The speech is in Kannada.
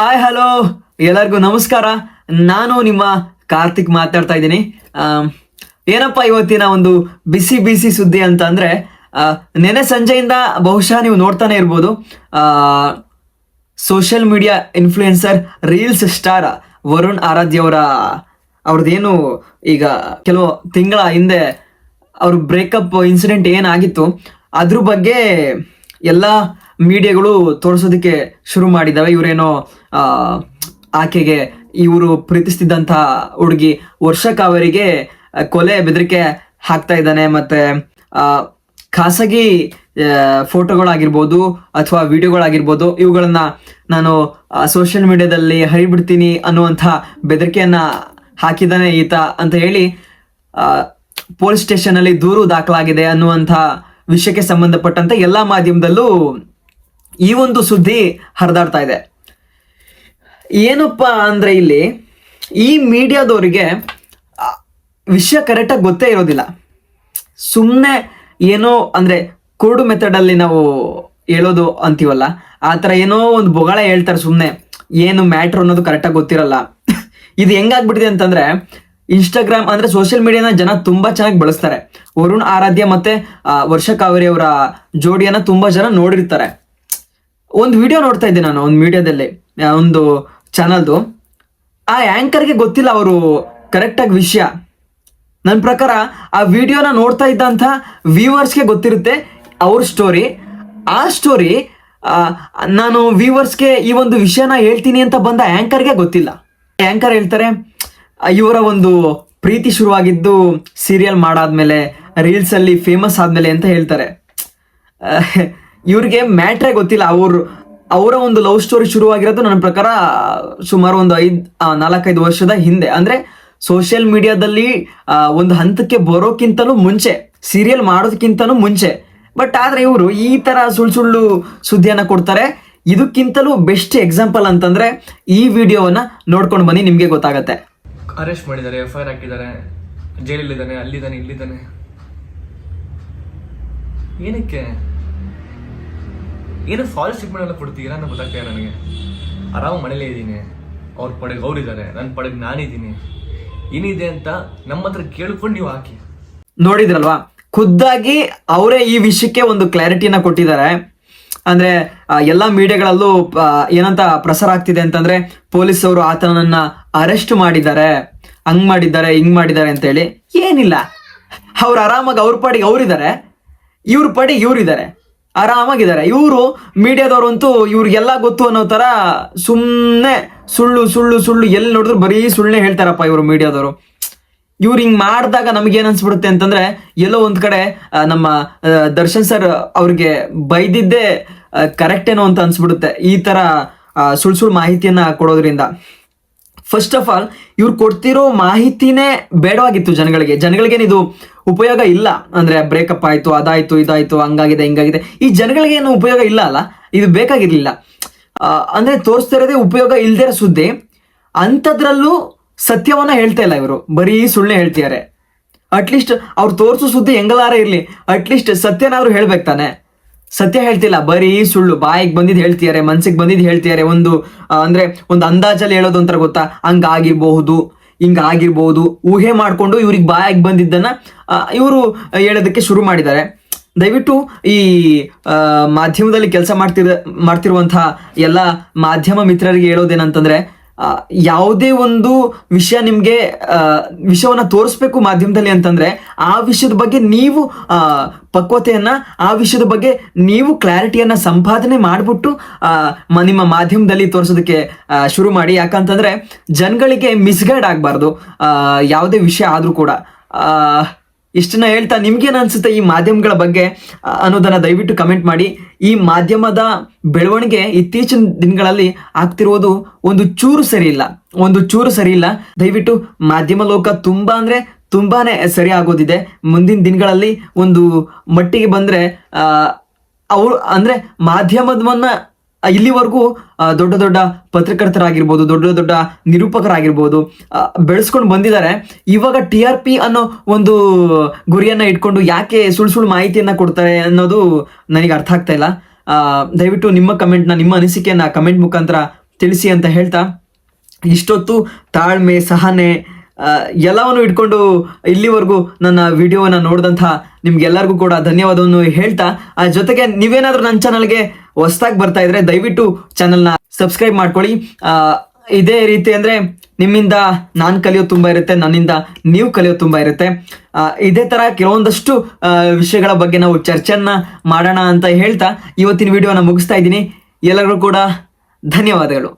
ಹಾಯ್ ಹಲೋ ಎಲ್ಲರಿಗೂ ನಮಸ್ಕಾರ. ನಾನು ನಿಮ್ಮ ಕಾರ್ತಿಕ್ ಮಾತಾಡ್ತಾ ಇದ್ದೀನಿ. ಏನಪ್ಪ ಇವತ್ತಿನ ಒಂದು ಬಿಸಿ ಬಿಸಿ ಸುದ್ದಿ ಅಂತ ಅಂದ್ರೆ ನೆನೆ ಸಂಜೆಯಿಂದ ಬಹುಶಃ ನೀವು ನೋಡ್ತಾನೆ ಇರ್ಬೋದು. Social media influencer reels star Varun Aradhya ಅವರ, ಅವ್ರದ್ದೇನು ಈಗ ಕೆಲವು ತಿಂಗಳ ಹಿಂದೆ ಅವ್ರ ಬ್ರೇಕಪ್ ಇನ್ಸಿಡೆಂಟ್ ಏನಾಗಿತ್ತು, ಅದ್ರ ಬಗ್ಗೆ ಎಲ್ಲ ಮೀಡಿಯಾಗಳು ತೋರಿಸೋದಕ್ಕೆ ಶುರು ಮಾಡಿದ್ದಾವೆ. ಇವರೇನೋ ಆಕೆಗೆ, ಇವರು ಪ್ರೀತಿಸ್ತಿದ್ದಂಥ ಹುಡುಗಿ ವರ್ಷ ಅವರಿಗೆ ಕೊಲೆ ಬೆದರಿಕೆ ಹಾಕ್ತಾ ಇದ್ದಾನೆ. ಮತ್ತೆ ಖಾಸಗಿ ಫೋಟೋಗಳಾಗಿರ್ಬೋದು ಅಥವಾ ವಿಡಿಯೋಗಳಾಗಿರ್ಬೋದು, ಇವುಗಳನ್ನ ನಾನು ಸೋಷಿಯಲ್ ಮೀಡಿಯಾದಲ್ಲಿ ಹರಿಬಿಡ್ತೀನಿ ಅನ್ನುವಂಥ ಬೆದರಿಕೆಯನ್ನ ಹಾಕಿದ್ದಾನೆ ಈತ ಅಂತ ಹೇಳಿ ಪೊಲೀಸ್ ಸ್ಟೇಷನ್ ಅಲ್ಲಿ ದೂರು ದಾಖಲಾಗಿದೆ ಅನ್ನುವಂಥ ವಿಷಯಕ್ಕೆ ಸಂಬಂಧಪಟ್ಟಂತೆ ಎಲ್ಲಾ ಮಾಧ್ಯಮದಲ್ಲೂ ಈ ಒಂದು ಸುದ್ದಿ ಹರಿದಾಡ್ತಾ ಇದೆ. ಏನಪ್ಪ ಅಂದ್ರೆ ಇಲ್ಲಿ ಈ ಮೀಡಿಯಾದವರಿಗೆ ವಿಷಯ ಕರೆಕ್ಟಾಗಿ ಗೊತ್ತೇ ಇರೋದಿಲ್ಲ. ಸುಮ್ಮನೆ ಏನೋ ಅಂದ್ರೆ ಕೋಡು ಮೆಥಡ್ ಅಲ್ಲಿ ನಾವು ಹೇಳೋದು ಅಂತೀವಲ್ಲ, ಆ ಥರ ಏನೋ ಒಂದು ಬೊಗಳ ಹೇಳ್ತಾರೆ ಸುಮ್ಮನೆ ಏನು ಮ್ಯಾಟ್ರ್ ಅನ್ನೋದು ಕರೆಕ್ಟಾಗಿ ಗೊತ್ತಿರಲ್ಲ. ಇದು ಹೆಂಗಾಗ್ಬಿಟ್ಟಿದೆ ಅಂತಂದ್ರೆ ಇನ್ಸ್ಟಾಗ್ರಾಮ್ ಅಂದ್ರೆ ಸೋಷಿಯಲ್ ಮೀಡಿಯಾನ ಜನ ತುಂಬಾ ಚೆನ್ನಾಗಿ ಬಳಸ್ತಾರೆ. ವರುಣ್ ಆರಾಧ್ಯ ಮತ್ತೆ ವರ್ಷ ಕಾವೇರಿ ಅವರ ಜೋಡಿಯನ್ನ ತುಂಬಾ ಜನ ನೋಡಿರ್ತಾರೆ. ಒಂದು ವಿಡಿಯೋ ನೋಡ್ತಾ ಇದ್ದೆ ನಾನು ಒಂದು ಮೀಡಿಯಾದಲ್ಲಿ ಒಂದು ಚಾನಲ್ದು ಆ ಆ್ಯಂಕರ್ಗೆ ಗೊತ್ತಿಲ್ಲ ಅವರು ಕರೆಕ್ಟಾಗಿ ವಿಷಯ. ನನ್ನ ಪ್ರಕಾರ ಆ ವಿಡಿಯೋನ ನೋಡ್ತಾ ಇದ್ದಂಥ ವ್ಯೂವರ್ಸ್ಗೆ ಗೊತ್ತಿರುತ್ತೆ ಅವ್ರ ಸ್ಟೋರಿ ಆ ಸ್ಟೋರಿ ನಾನು ವ್ಯೂವರ್ಸ್ಗೆ ಈ ಒಂದು ವಿಷಯನ ಹೇಳ್ತೀನಿ ಅಂತ ಬಂದ ಆ್ಯಂಕರ್ಗೆ ಗೊತ್ತಿಲ್ಲ. ಆ್ಯಂಕರ್ ಹೇಳ್ತಾರೆ, ಇವರ ಒಂದು ಪ್ರೀತಿ ಶುರುವಾಗಿದ್ದು ಸೀರಿಯಲ್ ಮಾಡಾದ್ಮೇಲೆ ರೀಲ್ಸಲ್ಲಿ ಫೇಮಸ್ ಆದಮೇಲೆ ಅಂತ ಹೇಳ್ತಾರೆ. ಇವ್ರಿಗೆ ಮ್ಯಾಟ್ರೇ ಗೊತ್ತಿಲ್ಲ. ಅವ್ರು, ಅವರ ಒಂದು ಲವ್ ಸ್ಟೋರಿ ಶುರುವಾಗಿರೋದು ನನ್ನ ಪ್ರಕಾರ ಸುಮಾರು ಒಂದು ಐದ್ ನಾಲ್ಕೈದು ವರ್ಷದ ಹಿಂದೆ. ಅಂದ್ರೆ ಸೋಷಿಯಲ್ ಮೀಡಿಯಾದಲ್ಲಿ ಒಂದು ಹಂತಕ್ಕೆ ಬರೋಕ್ಕಿಂತಲೂ ಮುಂಚೆ ಸೀರಿಯಲ್ ಮಾಡೋದಕ್ಕಿಂತಲೂ ಮುಂಚೆ. ಬಟ್ ಆದ್ರೆ ಇವರು ಈ ತರ ಸುಳ್ಳು ಸುಳ್ಳು ಸುದ್ದಿಯನ್ನ ಕೊಡ್ತಾರೆ. ಇದಕ್ಕಿಂತಲೂ ಬೆಸ್ಟ್ ಎಕ್ಸಾಂಪಲ್ ಅಂತಂದ್ರೆ ಈ ವಿಡಿಯೋವನ್ನ ನೋಡ್ಕೊಂಡು ಬನ್ನಿ, ನಿಮ್ಗೆ ಗೊತ್ತಾಗತ್ತೆ. ಅರೆಸ್ಟ್ ಮಾಡಿದ್ದಾರೆ ಎಫ್ ಐ ಆರ್ ಹಾಕಿದ್ದಾರೆ, ಜೈಲಲ್ಲಿದ್ದಾನೆ, ಅಲ್ಲಿದ್ದಾನೆ, ಇಲ್ಲಿದ್ದಾನೆ. ಏನಕ್ಕೆ? ಏನು ಫಾಲ್ಸ್ ಟ್ರೀಟ್ಮೆಂಟ್ ಎಲ್ಲ ಕೊಡ್ತೀರಾ ಗೊತ್ತಾಗ್ತಾ ಇಲ್ಲ ನನಗೆ. ಆರಾಮ ಮನೇಲೇ ಇದ್ದೀನಿ. ಅವ್ರ ಪಡೆಗೆ ಅವ್ರಿದ್ದಾರೆ ನನ್ನ ಪಡೆಗೆ ನಾನಿದ್ದೀನಿ ಏನಿದೆ ಅಂತ ನಮ್ಮ ಹತ್ರ ಕೇಳ್ಕೊಂಡು ನೀವು ಹಾಕಿ. ನೋಡಿದ್ರಲ್ವಾ? ಖುದ್ದಾಗಿ ಅವರೇ ಈ ವಿಷಯಕ್ಕೆ ಒಂದು ಕ್ಲಾರಿಟಿನ ಕೊಟ್ಟಿದ್ದಾರೆ. ಅಂದ್ರೆ ಎಲ್ಲಾ ಮೀಡಿಯಾಗಳಲ್ಲೂ ಏನಂತ ಪ್ರಸಾರ ಆಗ್ತಿದೆ ಅಂತಂದ್ರೆ ಪೊಲೀಸ್ ಅವರು ಆತನನ್ನ ಅರೆಸ್ಟ್ ಮಾಡಿದ್ದಾರೆ. ಹಂಗ್ ಮಾಡಿದ್ದಾರೆ, ಹಿಂಗ್ ಮಾಡಿದ್ದಾರೆ ಅಂತ ಹೇಳಿ ಏನಿಲ್ಲ. ಅವ್ರು ಆರಾಮಾಗಿ ಅವ್ರ ಪಾಡಿಗೆ ಅವ್ರಿದ್ದಾರೆ ಇವ್ರ ಪಾಡಿಗೆ ಇವ್ರಿದ್ದಾರೆ ಆರಾಮಾಗಿದ್ದಾರೆ. ಇವರು ಮೀಡಿಯಾದವ್ರಂತೂ ಇವ್ರಿಗೆಲ್ಲ ಗೊತ್ತು ಅನ್ನೋ ತರ ಸುಮ್ಮನೆ ಸುಳ್ಳು ಸುಳ್ಳು ಸುಳ್ಳು ಎಲ್ಲಿ ನೋಡಿದ್ರು ಬರೀ ಸುಳ್ಳೇ ಹೇಳ್ತಾರಪ್ಪ ಇವರು ಮೀಡಿಯಾದವರು. ಇವ್ರು ಹಿಂಗ್ ಮಾಡಿದಾಗ ನಮ್ಗೆ ಏನ್ ಅನ್ಸ್ಬಿಡುತ್ತೆ ಅಂತಂದ್ರೆ ಎಲ್ಲೋ ಒಂದ್ ಕಡೆ ನಮ್ಮ ದರ್ಶನ್ ಸರ್ ಅವ್ರಿಗೆ ಬೈದಿದ್ದೇ ಕರೆಕ್ಟ್ ಏನೋ ಅಂತ ಅನ್ಸ್ಬಿಡುತ್ತೆ. ಈ ತರ ಸುಳ್ಳು ಸುಳ್ ಸುಳ್ಳು ಮಾಹಿತಿಯನ್ನ ಕೊಡೋದ್ರಿಂದ. ಫಸ್ಟ್ ಆಫ್ ಆಲ್ ಇವ್ರು ಕೊಡ್ತಿರೋ ಮಾಹಿತಿನೇ ಬೇಡವಾಗಿತ್ತು ಜನಗಳಿಗೆ. ಜನಗಳಿಗೆ ಇದು ಉಪಯೋಗ ಇಲ್ಲ? ಅಂದ್ರೆ ಬ್ರೇಕಪ್ ಆಯ್ತು, ಅದಾಯ್ತು, ಇದಾಯ್ತು, ಹಂಗಾಗಿದೆ, ಹಿಂಗಾಗಿದೆ. ಈ ಜನಗಳಿಗೆ ಏನು ಉಪಯೋಗ ಇಲ್ಲ ಅಲ್ಲ? ಇದು ಬೇಕಾಗಿರ್ಲಿಲ್ಲ. ಅಂದ್ರೆ ತೋರಿಸ್ತಿರೋದೇ ಉಪಯೋಗ ಇಲ್ದೇ ಸುದ್ದಿ. ಅಂಥದ್ರಲ್ಲೂ ಸತ್ಯವನ್ನ ಹೇಳ್ತಾ ಇಲ್ಲ ಇವರು. ಬರೀ ಸುಳ್ಳೆ ಹೇಳ್ತಿದ್ದಾರೆ. ಅಟ್ಲೀಸ್ಟ್ ಅವ್ರು ತೋರಿಸೋ ಸುದ್ದಿ ಹೆಂಗಲಾರ ಇರ್ಲಿ. ಅಟ್ಲೀಸ್ಟ್ ಸತ್ಯನಾದ್ರು ಹೇಳ್ಬೇಕು ತಾನೆ. ಸತ್ಯ ಹೇಳ್ತಿಲ್ಲ, ಬರೀ ಸುಳ್ಳು. ಬಾಯಿಗೆ ಬಂದಿದ್ದು ಹೇಳ್ತಿದ್ದಾರೆ ಮನ್ಸಿಗೆ ಬಂದಿದ್ದು ಹೇಳ್ತಿದ್ದಾರೆ ಒಂದು ಅಂದ್ರೆ ಒಂದು ಅಂದಾಜಲ್ಲಿ ಹೇಳೋದು ಅಂತ ಗೊತ್ತಾ? ಹಂಗಾಗಿರ್ಬಹುದು, ಹಿಂಗಾಗಿರ್ಬಹುದು, ಊಹೆ ಮಾಡ್ಕೊಂಡು ಇವ್ರಿಗೆ ಬಾಯಿಗೆ ಬಂದಿದ್ದನ್ನ ಇವರು ಹೇಳೋದಕ್ಕೆ ಶುರು ಮಾಡಿದ್ದಾರೆ. ದಯವಿಟ್ಟು ಈ ಮಾಧ್ಯಮದಲ್ಲಿ ಕೆಲಸ ಮಾಡ್ತಿರ ಮಾಡ್ತಿರುವಂತಹ ಎಲ್ಲ ಮಾಧ್ಯಮ ಮಿತ್ರರಿಗೆ ಹೇಳೋದೇನಂತಂದ್ರೆ ಯಾವುದೇ ಒಂದು ವಿಷಯ ನಿಮಗೆ ವಿಷಯವನ್ನು ತೋರಿಸ್ಬೇಕು ಮಾಧ್ಯಮದಲ್ಲಿ ಅಂತಂದರೆ, ಆ ವಿಷಯದ ಬಗ್ಗೆ ನೀವು ಪಕ್ವತೆಯನ್ನು, ಆ ವಿಷಯದ ಬಗ್ಗೆ ನೀವು ಕ್ಲಾರಿಟಿಯನ್ನು ಸಂಪಾದನೆ ಮಾಡಿಬಿಟ್ಟು ನಿಮ್ಮ ಮಾಧ್ಯಮದಲ್ಲಿ ತೋರಿಸೋದಕ್ಕೆ ಶುರು ಮಾಡಿ. ಯಾಕಂತಂದರೆ, ಜನಗಳಿಗೆ ಮಿಸ್ಗೈಡ್ ಆಗಬಾರ್ದು ಯಾವುದೇ ವಿಷಯ ಆದರೂ ಕೂಡ. ಇಷ್ಟನ್ನ ಹೇಳ್ತಾ ನಿಮ್ಗೇನು ಅನ್ಸುತ್ತೆ ಈ ಮಾಧ್ಯಮಗಳ ಬಗ್ಗೆ? ಅನ್ನೋದನ್ನ ದಯವಿಟ್ಟು ಕಮೆಂಟ್ ಮಾಡಿ. ಈ ಮಾಧ್ಯಮದ ಬೆಳವಣಿಗೆ ಇತ್ತೀಚಿನ ದಿನಗಳಲ್ಲಿ ಆಗ್ತಿರೋದು ಒಂದು ಚೂರು ಸರಿ ಇಲ್ಲ. ಒಂದು ಚೂರು ಸರಿ ಇಲ್ಲ. ದಯವಿಟ್ಟು ಮಾಧ್ಯಮ ಲೋಕ ತುಂಬಾ ಅಂದ್ರೆ ತುಂಬಾನೇ ಸರಿ ಆಗೋದಿದೆ. ಮುಂದಿನ ದಿನಗಳಲ್ಲಿ ಒಂದು ಮಟ್ಟಿಗೆ ಬಂದ್ರೆ ಅವ್ರು ಅಂದ್ರೆ ಮಾಧ್ಯಮದವನ್ನ ಇಲ್ಲಿವರೆಗೂ ದೊಡ್ಡ ದೊಡ್ಡ ಪತ್ರಕರ್ತರಾಗಿರ್ಬೋದು, ದೊಡ್ಡ ದೊಡ್ಡ ನಿರೂಪಕರಾಗಿರ್ಬೋದು ಬೆಳೆಸ್ಕೊಂಡು ಬಂದಿದ್ದಾರೆ. ಇವಾಗ ಟಿ ಆರ್ ಪಿ ಅನ್ನೋ ಒಂದು ಗುರಿಯನ್ನು ಇಟ್ಕೊಂಡು ಯಾಕೆ ಸುಳ್ಳು ಸುಳ್ಳು ಮಾಹಿತಿಯನ್ನು ಕೊಡ್ತಾರೆ ಅನ್ನೋದು ನನಗೆ ಅರ್ಥ ಆಗ್ತಾ ಇಲ್ಲ. ದಯವಿಟ್ಟು ನಿಮ್ಮ ಕಮೆಂಟ್ನ, ನಿಮ್ಮ ಅನಿಸಿಕೆಯನ್ನು ಕಮೆಂಟ್ ಮುಖಾಂತರ ತಿಳಿಸಿ ಅಂತ ಹೇಳ್ತಾ, ಇಷ್ಟೊತ್ತು ತಾಳ್ಮೆ, ಸಹನೆ ಎಲ್ಲವನ್ನು ಇಟ್ಕೊಂಡು ಇಲ್ಲಿವರೆಗೂ ನನ್ನ ವಿಡಿಯೋವನ್ನು ನೋಡಿದಂಥ ನಿಮ್ಗೆಲ್ಲರಿಗೂ ಕೂಡ ಧನ್ಯವಾದವನ್ನು ಹೇಳ್ತಾ ಜೊತೆಗೆ ನೀವೇನಾದರೂ ನನ್ನ ಚಾನಲ್ಗೆ ಹೊಸ್ದಾಗಿ ಬರ್ತಾ ಇದ್ರೆ ದಯವಿಟ್ಟು ಚಾನಲ್ನ ಸಬ್ಸ್ಕ್ರೈಬ್ ಮಾಡ್ಕೊಳ್ಳಿ. ಇದೇ ರೀತಿ ಅಂದ್ರೆ ನಿಮ್ಮಿಂದ ನಾನು ಕಲಿಯೋದು ತುಂಬ ಇರುತ್ತೆ, ನನ್ನಿಂದ ನೀವು ಕಲಿಯೋದು ತುಂಬ ಇರುತ್ತೆ. ಇದೇ ತರ ಕೆಲವೊಂದಷ್ಟು ವಿಷಯಗಳ ಬಗ್ಗೆ ನಾವು ಚರ್ಚೆಯನ್ನ ಮಾಡೋಣ ಅಂತ ಹೇಳ್ತಾ ಇವತ್ತಿನ ವಿಡಿಯೋನ ಮುಗಿಸ್ತಾ ಇದ್ದೀನಿ. ಎಲ್ಲರಿಗೂ ಕೂಡ ಧನ್ಯವಾದಗಳು.